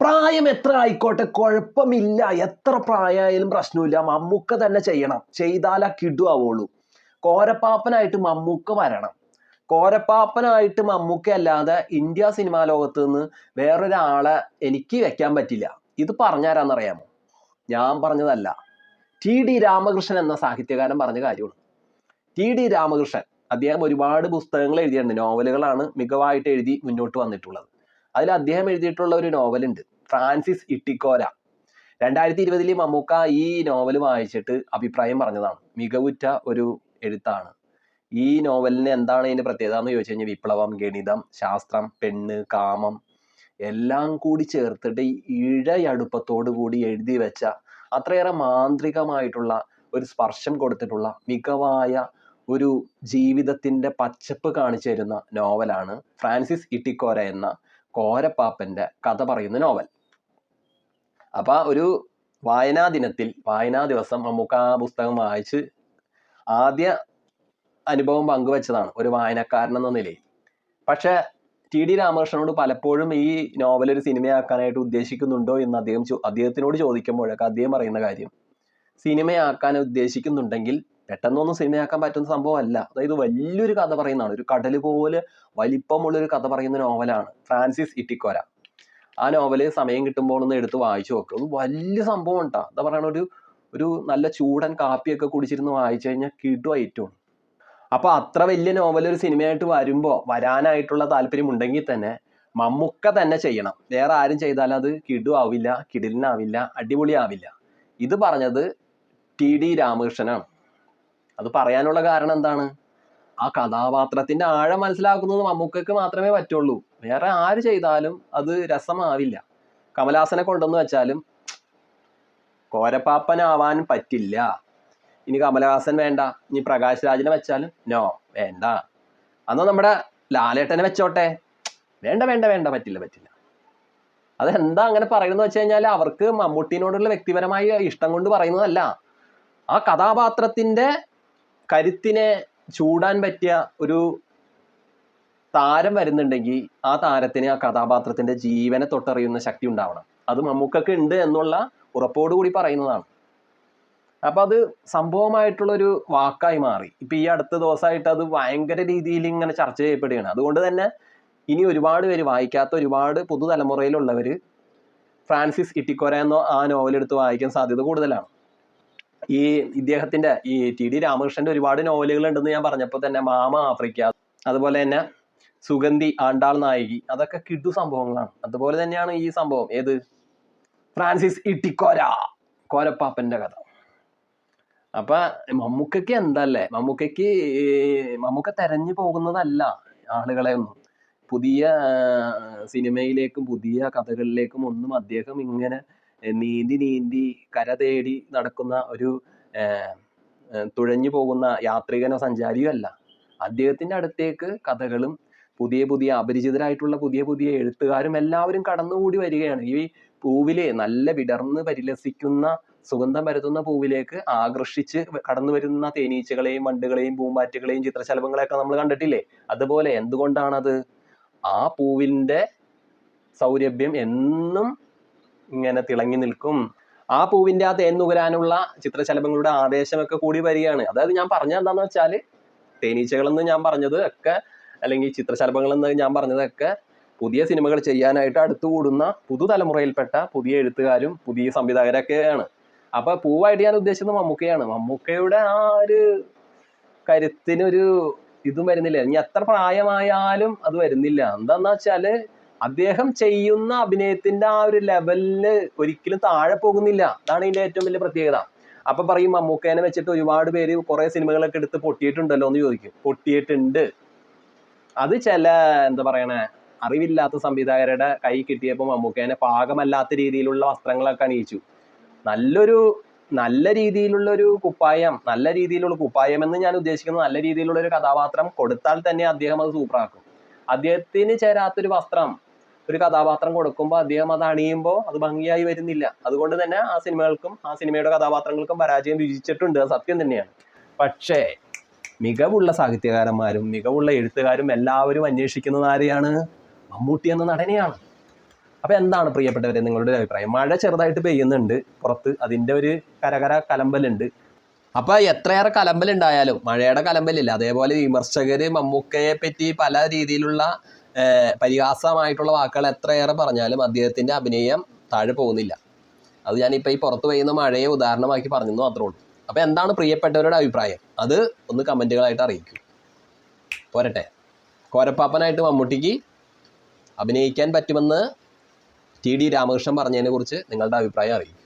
പ്രായം എത്ര ആയിക്കോട്ടെ കുഴപ്പമില്ല. എത്ര പ്രായമായാലും പ്രശ്നമില്ല. മമ്മൂക്ക തന്നെ ചെയ്യണം. ചെയ്താലാ കിടുവാവുള്ളൂ കോരപ്പാപ്പനായിട്ട് മമ്മൂക്ക വരണം. കോരപ്പാപ്പനായിട്ട് മമ്മൂക്ക അല്ലാതെ ഇന്ത്യ സിനിമാ ലോകത്ത് നിന്ന് വേറൊരാളെ എനിക്ക് വെക്കാൻ പറ്റില്ല. ഇത് പറഞ്ഞാരാന്നറിയാമോ ഞാൻ പറഞ്ഞതല്ല. ടി ഡി രാമകൃഷ്ണൻ എന്ന സാഹിത്യകാരൻ പറഞ്ഞ കാര്യമാണ്. ടി ഡി രാമകൃഷ്ണൻ അദ്ദേഹം ഒരുപാട് പുസ്തകങ്ങൾ എഴുതിയിട്ടുണ്ട്. നോവലുകളാണ് മികവായിട്ട് എഴുതി മുന്നോട്ട് വന്നിട്ടുള്ളത്. അതിൽ അദ്ദേഹം എഴുതിയിട്ടുള്ള ഒരു നോവലുണ്ട് ഫ്രാൻസിസ് ഇട്ടിക്കോര. രണ്ടായിരത്തി ഇരുപതിൽ മമ്മൂക്ക ഈ നോവൽ വായിച്ചിട്ട് അഭിപ്രായം പറഞ്ഞതാണ്. മികവുറ്റ ഒരു എഴുത്താണ്. ഈ നോവലിന് എന്താണ് ഇതിന്റെ പ്രത്യേകത എന്ന് ചോദിച്ചു കഴിഞ്ഞാൽ വിപ്ലവം ഗണിതം ശാസ്ത്രം പെണ്ണ് കാമം എല്ലാം കൂടി ചേർത്തിട്ട് ഇഴയടുപ്പത്തോടു കൂടി എഴുതി വെച്ച അത്രയേറെ മാന്ത്രികമായിട്ടുള്ള ഒരു സ്പർശം കൊടുത്തിട്ടുള്ള മികവായ ഒരു ജീവിതത്തിന്റെ പച്ചപ്പ് കാണിച്ചു തരുന്ന നോവലാണ് ഫ്രാൻസിസ് ഇട്ടിക്കോര എന്ന കോരപ്പാപ്പന്റെ കഥ പറയുന്ന നോവൽ. അപ്പൊ ഒരു വായനാ ദിനത്തിൽ വായനാ ദിവസം നമുക്ക് ആ പുസ്തകം വായിച്ച് ആദ്യ അനുഭവം പങ്കുവച്ചതാണ് ഒരു വായനക്കാരൻ എന്ന നിലയിൽ. പക്ഷെ ടി ഡി രാമകൃഷ്ണനോട് പലപ്പോഴും ഈ നോവൽ ഒരു സിനിമയാക്കാനായിട്ട് ഉദ്ദേശിക്കുന്നുണ്ടോ എന്ന് അദ്ദേഹം അദ്ദേഹത്തിനോട് ചോദിക്കുമ്പോഴൊക്കെ അദ്ദേഹം പറയുന്ന കാര്യം സിനിമയാക്കാൻ ഉദ്ദേശിക്കുന്നുണ്ടെങ്കിൽ പെട്ടെന്നൊന്നും സിനിമയാക്കാൻ പറ്റുന്ന സംഭവമല്ല. അതായത് വലിയൊരു കഥ പറയുന്നതാണ്. ഒരു കടൽ പോലെ വലിപ്പമുള്ളൊരു കഥ പറയുന്ന നോവലാണ് ഫ്രാൻസിസ് ഇട്ടിക്കോര. ആ നോവൽ സമയം കിട്ടുമ്പോൾ ഒന്ന് എടുത്ത് വായിച്ചു നോക്കുക അത് വലിയ സംഭവം ഉണ്ടാ എന്താ പറയണ ഒരു ഒരു നല്ല ചൂടൻ കാപ്പിയൊക്കെ കുടിച്ചിരുന്ന് വായിച്ചു കഴിഞ്ഞാൽ കിടു ഐറ്റമാണ്. അപ്പൊ അത്ര വലിയ നോവൽ ഒരു സിനിമയായിട്ട് വരുമ്പോൾ വരാനായിട്ടുള്ള താല്പര്യം ഉണ്ടെങ്കിൽ തന്നെ മമ്മുക്ക തന്നെ ചെയ്യണം. വേറെ ആരും ചെയ്താൽ അത് കിടു ആവില്ല കിടിലിനാവില്ല അടിപൊളിയാവില്ല. ഇത് പറഞ്ഞത് ടി ഡി രാമകൃഷ്ണനാണ്. അത് പറയാനുള്ള കാരണം എന്താണ്? ആ കഥാപാത്രത്തിന്റെ ആഴം മനസ്സിലാക്കുന്നത് മമ്മൂക്കയ്ക്ക് മാത്രമേ പറ്റുള്ളൂ. വേറെ ആര് ചെയ്താലും അത് രസമാവില്ല. കമലാസനെ കൊണ്ടെന്ന് വെച്ചാലും കോരപ്പാപ്പനാവാൻ പറ്റില്ല. ഇനി കമലഹാസൻ വേണ്ട. ഇനി പ്രകാശ് രാജിനെ വെച്ചാലും നോ വേണ്ട. അന്ന് നമ്മുടെ ലാലേട്ടനെ വെച്ചോട്ടെ. വേണ്ട വേണ്ട വേണ്ട. പറ്റില്ല പറ്റില്ല. അതെന്താ അങ്ങനെ പറയുന്നത് വെച്ച് കഴിഞ്ഞാൽ അവർക്ക് മമ്മൂട്ടിനോടുള്ള വ്യക്തിപരമായ ഇഷ്ടം കൊണ്ട് പറയുന്നതല്ല. ആ കഥാപാത്രത്തിന്റെ കരുത്തിനെ ചൂടാൻ പറ്റിയ ഒരു താരം വരുന്നുണ്ടെങ്കിൽ ആ താരത്തിന് ആ കഥാപാത്രത്തിന്റെ ജീവനെ തൊട്ടറിയുന്ന ശക്തി ഉണ്ടാവണം. അത് മമ്മൂക്കൊക്കെ ഉണ്ട് എന്നുള്ള ഉറപ്പോടു കൂടി പറയുന്നതാണ്. അപ്പൊ അത് സംഭവമായിട്ടുള്ളൊരു വാക്കായി മാറി. ഇപ്പൊ ഈ അടുത്ത ദിവസമായിട്ട് അത് ഭയങ്കര രീതിയിൽ ഇങ്ങനെ ചർച്ച ചെയ്യപ്പെടുകയാണ്. അതുകൊണ്ട് തന്നെ ഇനി ഒരുപാട് പേര് വായിക്കാത്ത ഒരുപാട് പുതുതലമുറയിലുള്ളവര് ഫ്രാൻസിസ് ഇട്ടിക്കോര എന്ന ആ നോവൽ എടുത്ത് വായിക്കാൻ സാധ്യത കൂടുതലാണ്. ഈ ഇദ്ദേഹത്തിന്റെ ഈ ടി ഡി രാമകൃഷ്ണന്റെ ഒരുപാട് നോവലുകൾ ഉണ്ടെന്ന് ഞാൻ പറഞ്ഞപ്പോൾ തന്നെ മാമ ആഫ്രിക്ക അതുപോലെ തന്നെ സുഗന്ധി ആണ്ടാൾ നായികി അതൊക്കെ കിഡു സംഭവങ്ങളാണ്. അതുപോലെ തന്നെയാണ് ഈ സംഭവം. ഏത്? ഫ്രാൻസിസ് ഇട്ടിക്കോര കോരപ്പാപ്പന്റെ കഥ. അപ്പൊ മമ്മൂക്കയ്ക്ക് എന്തല്ലേ? മമ്മൂക്കയ്ക്ക് മമ്മൂക്ക തെരഞ്ഞു പോകുന്നതല്ല ആളുകളെ ഒന്നും പുതിയ സിനിമയിലേക്കും പുതിയ കഥകളിലേക്കും ഒന്നും അദ്ദേഹം ഇങ്ങനെ നീന്തി നീന്തി കര തേടി നടക്കുന്ന ഒരു തുഴഞ്ഞു പോകുന്ന യാത്രികനോ സഞ്ചാരിയോ അല്ല. അദ്ദേഹത്തിന്റെ അടുത്തേക്ക് കഥകളും പുതിയ പുതിയ അപരിചിതരായിട്ടുള്ള പുതിയ പുതിയ എഴുത്തുകാരും എല്ലാവരും കടന്നുകൂടി വരികയാണ്. ഈ പൂവിലെ നല്ല വിടർന്ന് പരിലസിക്കുന്ന സുഗന്ധം പരത്തുന്ന പൂവിലേക്ക് ആകർഷിച്ച് കടന്നു വരുന്ന തേനീച്ചകളെയും വണ്ടുകളെയും പൂമ്പാറ്റുകളെയും ചിത്രശലഭങ്ങളെയൊക്കെ നമ്മൾ കണ്ടിട്ടില്ലേ? അതുപോലെ എന്തുകൊണ്ടാണത്? ആ പൂവിന്റെ സൗരഭ്യം എന്നും ഇങ്ങനെ തിളങ്ങി നിൽക്കും. ആ പൂവിന്റെ ആ തേൻ നുകരാനുള്ള ചിത്രശലഭങ്ങളുടെ ആവേശമൊക്കെ കൂടി വരികയാണ്. അതായത് ഞാൻ പറഞ്ഞത് എന്താണെന്ന് വെച്ചാൽ തേനീച്ചകളെന്ന് ഞാൻ പറഞ്ഞത് ഒക്കെ അല്ലെങ്കിൽ ചിത്രശലഭങ്ങളെന്ന് ഞാൻ പറഞ്ഞതൊക്കെ പുതിയ സിനിമകൾ ചെയ്യാനായിട്ട് അടുത്തുകൂടുന്ന പുതുതലമുറയിൽപ്പെട്ട പുതിയ എഴുത്തുകാരും പുതിയ സംവിധായകരൊക്കെയാണ്. അപ്പോൾ പൂവായിട്ട് ഞാൻ ഉദ്ദേശിച്ചത് മമ്മൂക്കയാണ്. മമ്മൂക്കയുടെ ആ ഒരു കരുത്തിനൊരു ഇതും വരുന്നില്ല. ഇനി എത്ര പ്രായമായാലും അത് വരുന്നില്ല. എന്താന്ന് വെച്ചാൽ അദ്ദേഹം ചെയ്യുന്ന അഭിനയത്തിന്റെ ആ ഒരു ലെവലിൽ ഒരിക്കലും താഴെ പോകുന്നില്ല. അതാണ് ഇതിന്റെ ഏറ്റവും വലിയ പ്രത്യേകത. അപ്പൊ പറയും മമ്മൂക്കേനെ വെച്ചിട്ട് ഒരുപാട് പേര് കുറെ സിനിമകളൊക്കെ എടുത്ത് പൊട്ടിയിട്ടുണ്ടല്ലോ എന്ന് ചോദിക്കും. പൊട്ടിയിട്ടുണ്ട്. അത് ചില എന്താ പറയണേ അറിവില്ലാത്ത സംവിധായകരുടെ കൈ കിട്ടിയപ്പോൾ മമ്മൂക്കേനെ പാകമല്ലാത്ത രീതിയിലുള്ള വസ്ത്രങ്ങളൊക്കെ അണിയിച്ചു. നല്ലൊരു നല്ല രീതിയിലുള്ള ഒരു കുപ്പായം നല്ല രീതിയിലുള്ള കുപ്പായം എന്ന് ഞാൻ ഉദ്ദേശിക്കുന്നത് നല്ല രീതിയിലുള്ള ഒരു കഥാപാത്രം കൊടുത്താൽ തന്നെ അദ്ദേഹം അത് സൂപ്പറാക്കും അദ്ദേഹത്തിന് ചേരാത്തൊരു വസ്ത്രം ഒരു കഥാപാത്രം കൊടുക്കുമ്പോൾ അദ്ദേഹം അത് അണിയുമ്പോൾ അത് ഭംഗിയായി വരുന്നില്ല. അതുകൊണ്ട് തന്നെ ആ സിനിമകൾക്കും ആ സിനിമയുടെ കഥാപാത്രങ്ങൾക്കും പരാജയം രുചിച്ചിട്ടുണ്ട് അത് സത്യം തന്നെയാണ്. പക്ഷേ മികവുള്ള സാഹിത്യകാരന്മാരും മികവുള്ള എഴുത്തുകാരും എല്ലാവരും അന്വേഷിക്കുന്നത് ആരെയാണ്? മമ്മൂട്ടി എന്ന നടനെയാണ്. അപ്പോൾ എന്താണ് പ്രിയപ്പെട്ടവരെ നിങ്ങളുടെ അഭിപ്രായം? മഴ ചെറുതായിട്ട് പെയ്യുന്നുണ്ട് പുറത്ത്. അതിന്റെ ഒരു കരകര കലമ്പലുണ്ട്. അപ്പോൾ എത്രയേറെ കലമ്പലുണ്ടായാലും മഴയുടെ കലമ്പലില്ല. അതേപോലെ വിമർശകർ മമ്മൂക്കയെ പറ്റി പല രീതിയിലുള്ള പരിഹാസമായിട്ടുള്ള വാക്കുകൾ എത്രയേറെ പറഞ്ഞാലും അദ്ദേഹത്തിന്റെ അഭിനയം താഴെ പോകുന്നില്ല. അത് ഞാനിപ്പോൾ ഈ പുറത്ത് പെയ്യുന്ന മഴയെ ഉദാഹരണമാക്കി പറഞ്ഞെന്ന് മാത്രമേ ഉള്ളൂ. അപ്പോൾ എന്താണ് പ്രിയപ്പെട്ടവരുടെ അഭിപ്രായം? അത് ഒന്ന് കമന്റുകളായിട്ട് അറിയിക്കൂ. പോരട്ടെ. കോരപ്പാപ്പനായിട്ട് മമ്മൂട്ടിക്ക് അഭിനയിക്കാൻ പറ്റുമെന്ന് ടി ഡി രാമകൃഷ്ണൻ പറഞ്ഞതിനെക്കുറിച്ച് നിങ്ങളുടെ അഭിപ്രായം അറിയിക്കും.